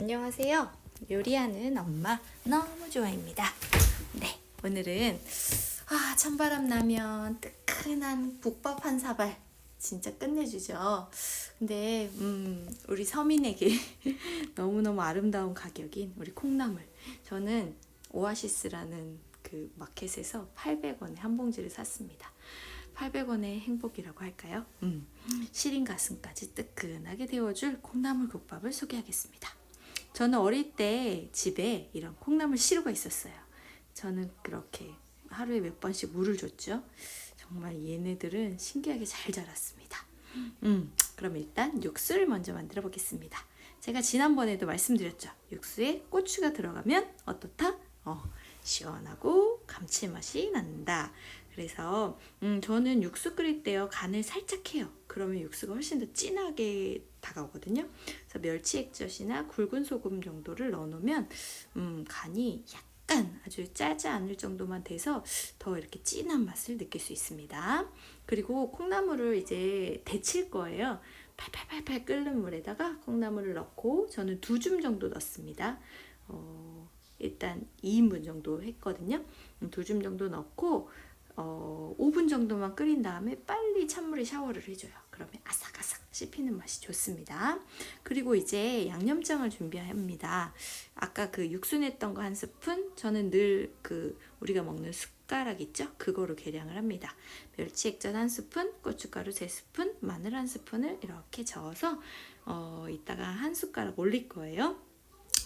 안녕하세요. 요리하는 엄마 너무 좋아입니다. 네, 오늘은 아 찬바람 나면 뜨끈한 국밥 한 사발 진짜 끝내주죠. 근데 음, 우리 서민에게 너무너무 아름다운 가격인 우리 콩나물. 저는 오아시스라는 그 마켓에서 800원에 한 봉지를 샀습니다. 800원의 행복이라고 할까요? 음, 시린 가슴까지 뜨끈하게 데워줄 콩나물 국밥을 소개하겠습니다. 저는 어릴 때 집에 이런 콩나물 시루가 있었어요. 저는 그렇게 하루에 몇 번씩 물을 줬죠. 정말 얘네들은 신기하게 잘 자랐습니다. 음, 그럼 일단 육수를 먼저 만들어 보겠습니다. 제가 지난번에도 말씀드렸죠. 육수에 고추가 들어가면 어떻다? 어, 시원하고 감칠맛이 난다. 그래서 음, 저는 육수 끓일 때요 간을 살짝 해요. 그러면 육수가 훨씬 더 진하게 다가오거든요. 그래서 멸치 액젓이나 굵은 소금 정도를 넣어놓으면 음, 간이 약간 아주 짜지 않을 정도만 돼서 더 이렇게 진한 맛을 느낄 수 있습니다. 그리고 콩나물을 이제 데칠 거예요. 팔팔팔팔 끓는 물에다가 콩나물을 넣고 저는 두 줌 정도 넣습니다. 어, 일단 2인분 정도 했거든요. 두 줌 정도 넣고 어, 5분 정도만 끓인 다음에 빨리 찬물에 샤워를 해줘요. 그러면 아삭아삭 씹히는 맛이 좋습니다. 그리고 이제 양념장을 준비합니다. 아까 그 육수 냈던 거 한 스푼, 저는 늘 그 우리가 먹는 숟가락 있죠? 그거로 계량을 합니다. 멸치 액젓 한 스푼, 고춧가루 세 스푼, 마늘 한 스푼을 이렇게 저어서 어, 이따가 한 숟가락 올릴 거예요.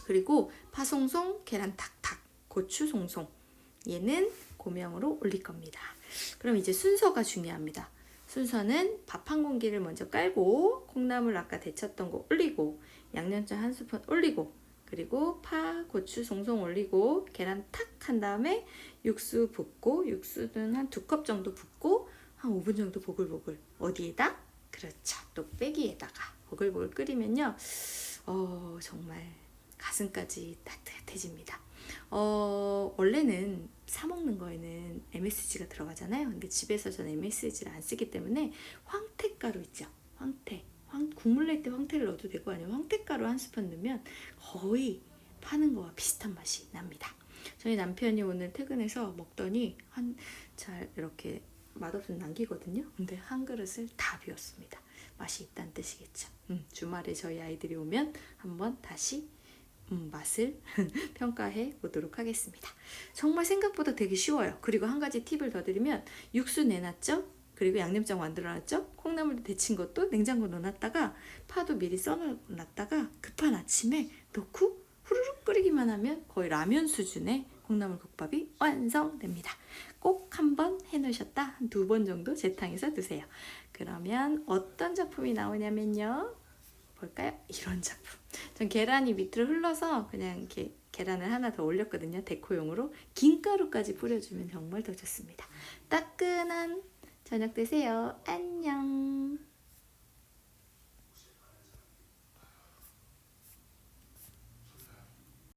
그리고 파송송, 계란 탁탁, 고추 송송. 얘는 고명으로 올릴 겁니다. 그럼 이제 순서가 중요합니다. 순서는 밥 한 공기를 먼저 깔고 콩나물 아까 데쳤던 거 올리고 양념장 한 스푼 올리고 그리고 파, 고추 송송 올리고 계란 탁 한 다음에 육수 붓고 육수는 한 두 컵 정도 붓고 한 5분 정도 보글보글 어디에다? 그렇죠. 똑배기에다가 보글보글 끓이면요. 어, 정말 가슴까지 따뜻해집니다. 어, 원래는 사 먹는 거에는 MSG가 들어가잖아요. 근데 집에서 저는 MSG를 안 쓰기 때문에 황태가루 있죠. 황태. 황, 국물 낼 때 황태를 넣어도 되고 아니면 황태가루 한 스푼 넣으면 거의 파는 거와 비슷한 맛이 납니다. 저희 남편이 오늘 퇴근해서 먹더니 한 잘 이렇게 맛없으면 남기거든요. 근데 한 그릇을 다 비웠습니다. 맛이 있다는 뜻이겠죠. 음, 주말에 저희 아이들이 오면 한번 다시 음, 맛을 평가해 보도록 하겠습니다. 정말 생각보다 되게 쉬워요. 그리고 한 가지 팁을 더 드리면 육수 내놨죠? 그리고 양념장 만들어놨죠? 콩나물 데친 것도 냉장고 넣어놨다가 파도 미리 써놨다가 급한 아침에 넣고 후루룩 끓이기만 하면 거의 라면 수준의 콩나물 국밥이 완성됩니다. 꼭 한번 해놓으셨다 한 두 번 정도 재탕해서 드세요. 그러면 어떤 작품이 나오냐면요. 볼까요? 이런 작품. 전 계란이 밑으로 흘러서 그냥 이렇게 계란을 하나 더 올렸거든요. 데코용으로. 김가루까지 뿌려주면 정말 더 좋습니다. 따끈한 저녁 되세요. 안녕.